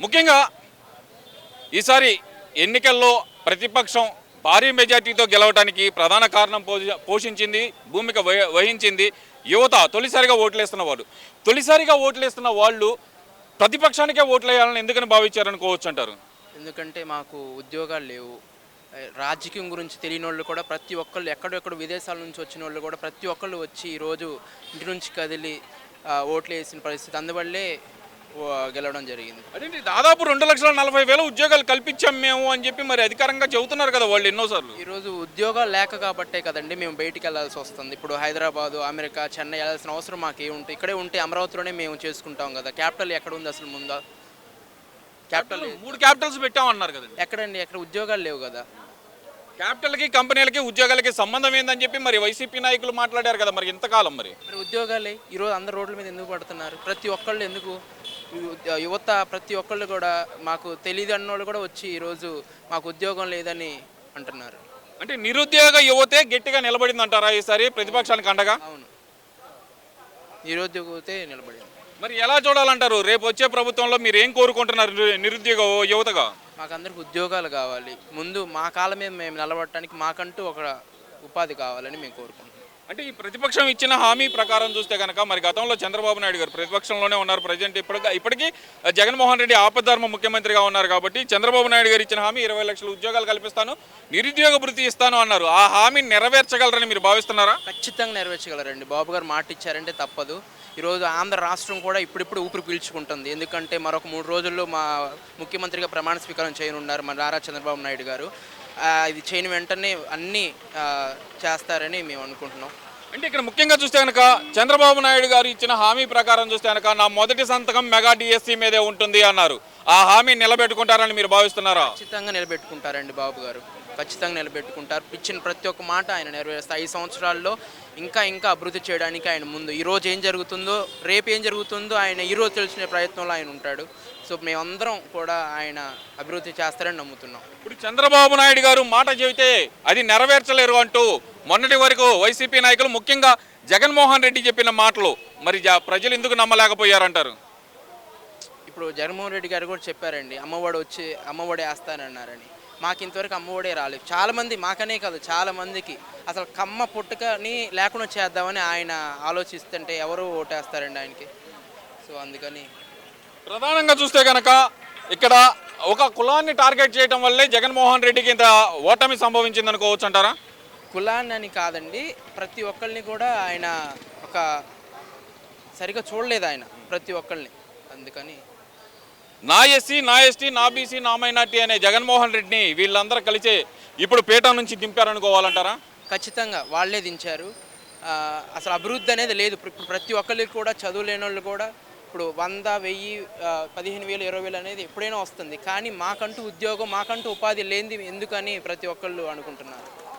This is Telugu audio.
ముఖ్యంగా ఈసారి ఎన్నికల్లో ప్రతిపక్షం భారీ మెజార్టీతో గెలవడానికి ప్రధాన కారణం పోషి- పోషించింది భూమిక వహి- వహించింది యువత తొలిసారిగా ఓట్లేస్తున్న వాళ్ళు. తొలిసారిగా ఓట్లేస్తున్న వాళ్ళు ప్రతిపక్షానికే ఓట్లేయాలని ఎందుకని భావించారనుకోవచ్చు అంటారు ఎందుకంటే మాకు ఉద్యోగాలు లేవు. రాజకీయం గురించి తెలియని వాళ్ళు కూడా ప్రతి ఒక్కళ్ళు ఎక్కడెక్కడ విదేశాల నుంచి వచ్చిన వాళ్ళు కూడా ప్రతి ఒక్కళ్ళు వచ్చి ఈరోజు ఇంటి నుంచి కదిలి ఓట్లు వేసిన పరిస్థితి. అందువల్లే గెలవడం జరిగింది. అదేంటి దాదాపు రెండు లక్షల నలభై వేల ఉద్యోగాలు కల్పించాం మేము అని చెప్పి మరి అధికారంగా చెబుతున్నారు కదా వాళ్ళు ఎన్నోసార్లు. ఈరోజు ఉద్యోగాలు లేక కాబట్టే కదండి మేము బయటికి వెళ్ళాల్సి వస్తుంది. ఇప్పుడు హైదరాబాదు అమెరికా చెన్నై వెళ్ళాల్సిన అవసరం మాకు ఏముంటుంది ఇక్కడే ఉంటే అమరావతిలోనే మేము చేసుకుంటాం కదా. క్యాపిటల్ ఎక్కడ ఉంది అసలు ముందా? క్యాపిటల్ మూడు క్యాపిటల్స్ పెట్టామన్నారు కదండి. ఎక్కడండి? ఎక్కడ ఉద్యోగాలు లేవు కదా. క్యాపిటల్కి కంపెనీలకి ఉద్యోగాలకి సంబంధం ఏందని చెప్పి మరి వైసీపీ నాయకులు మాట్లాడారు కదా మరి ఇంతకాలం మరి. మరి ఉద్యోగాలే ఈరోజు అందరు రోడ్ల మీద ఎందుకు పడుతున్నారు? ప్రతి ఒక్కళ్ళు ఎందుకు? యువత ప్రతి ఒక్కళ్ళు కూడా మాకు తెలియదు అన్నోళ్ళు కూడా వచ్చి ఈరోజు మాకు ఉద్యోగం లేదని అంటున్నారు. అంటే నిరుద్యోగ యువతే గట్టిగా నిలబడింది అంటారా ఈసారి ప్రతిపక్షానికి అండగా? అవును. నిరుద్యోగతే నిలబడింది. మరి ఎలా చూడాలంటారు? రేపు వచ్చే ప్రభుత్వంలో మీరు ఏం కోరుకుంటున్నారు నిరు- నిరుద్యోగ యువతగా? మాకందరికి ఉద్యోగాలు కావాలి. ముందు మా కాలం మీద మేము నిలబడటానికి మాకంటూ ఒక ఉపాధి కావాలని మేము కోరుకుంటున్నాం. అంటే ఈ ప్రతిపక్షం ఇచ్చిన హామీ ప్రకారం చూస్తే కనుక మరి గతంలో చంద్రబాబు నాయుడు గారు ప్రతిపక్షంలోనే ఉన్నారు ప్రజెంట్ ఇప్పటికి ఇప్పటికీ జగన్మోహన్ రెడ్డి ఆపద్ధర్మ ముఖ్యమంత్రిగా ఉన్నారు కాబట్టి చంద్రబాబు నాయుడు గారు ఇచ్చిన హామీ ఇరవై లక్షల ఉద్యోగాలు కల్పిస్తాను నిరుద్యోగ భృతి ఇస్తాను అన్నారు. ఆ హామీ నెరవేర్చగలరని మీరు భావిస్తున్నారా? ఖచ్చితంగా నెరవేర్చగలరండి. బాబు గారు మాట ఇచ్చారంటే తప్పదు. ఈరోజు ఆంధ్ర రాష్ట్రం కూడా ఇప్పుడిప్పుడు ఊపిరి పీల్చుకుంటుంది. ఎందుకంటే మరొక మూడు రోజుల్లో మా ముఖ్యమంత్రిగా ప్రమాణ స్వీకారం చేయనున్నారు మన నారా చంద్రబాబు నాయుడు గారు. ఇది చేయని వెంటనే అన్నీ ఆ, చేస్తారని మేము అనుకుంటున్నాం. అంటే ఇక్కడ ముఖ్యంగా చూస్తే కనుక చంద్రబాబు నాయుడు గారు ఇచ్చిన హామీ ప్రకారం చూస్తే కనుక నా మొదటి సంతకం మెగా డిఎస్సి మీదే ఉంటుంది అన్నారు. ఆ హామీ నిలబెట్టుకుంటారని మీరు భావిస్తున్నారా? ఖచ్చితంగా నిలబెట్టుకుంటారండి బాబు గారు. ఖచ్చితంగా నిలబెట్టుకుంటారు. ఇచ్చిన ప్రతి ఒక్క మాట ఆయన నెరవేరుస్తారు ఐదు సంవత్సరాల్లో ఇంకా ఇంకా అభివృద్ధి చేయడానికి ఆయన ముందు. ఈ రోజు ఏం జరుగుతుందో రేపు ఏం జరుగుతుందో ఆయన ఈ రోజు తెలిసిన ప్రయత్నంలో ఆయన ఉంటాడు. సో మేమందరం కూడా ఆయన అభివృద్ధి చేస్తారని నమ్ముతున్నాం. ఇప్పుడు చంద్రబాబు నాయుడు గారు మాట చెబితే అది నెరవేర్చలేరు అంటూ మొన్నటి వరకు వైసీపీ నాయకులు ముఖ్యంగా జగన్మోహన్ రెడ్డి చెప్పిన మాటలు. మరి ప్రజలు ఎందుకు నమ్మలేకపోయారంటారు? ఇప్పుడు జగన్మోహన్ రెడ్డి గారు కూడా చెప్పారండి అమ్మఒడి వచ్చి అమ్మఒడి వేస్తానన్నారని. మాకు ఇంతవరకు అమ్మఒడే రాలేదు. చాలా మంది మాకనే కాదు చాలా మందికి. అసలు కమ్మ పుట్టుకని లేకుండా చేద్దామని ఆయన ఆలోచిస్తుంటే ఎవరు ఓటేస్తారండి ఆయనకి. సో అందుకని ప్రధానంగా చూస్తే కనుక ఇక్కడ ఒక కులాన్ని టార్గెట్ చేయడం వల్లే జగన్మోహన్ రెడ్డికి ఇంత ఓటమి సంభవించింది అనుకోవచ్చు అంటారా? కులాన్ని అని కాదండి ప్రతి ఒక్కరిని కూడా ఆయన ఒక సరిగా చూడలేదు ఆయన ప్రతి ఒక్కరిని అందుకని నా ఎస్సీ నా ఎస్టీ నా బీసీ నా మైనార్టీ అనే జగన్మోహన్ రెడ్డిని వీళ్ళందరూ కలిసి ఇప్పుడు పేట నుంచి దింపారనుకోవాలంటారా? ఖచ్చితంగా వాళ్ళే దించారు. అసలు అభివృద్ధి అనేది లేదు. ఇప్పుడు ఇప్పుడు ప్రతి ఒక్కరికి కూడా చదువు లేని వాళ్ళు కూడా ఇప్పుడు వంద వెయ్యి పదిహేను వేలు ఇరవై వేలు అనేది ఎప్పుడైనా వస్తుంది. కానీ మాకంటూ ఉద్యోగం మాకంటూ ఉపాధి లేనిది ఎందుకని ప్రతి ఒక్కళ్ళు అనుకుంటున్నారు.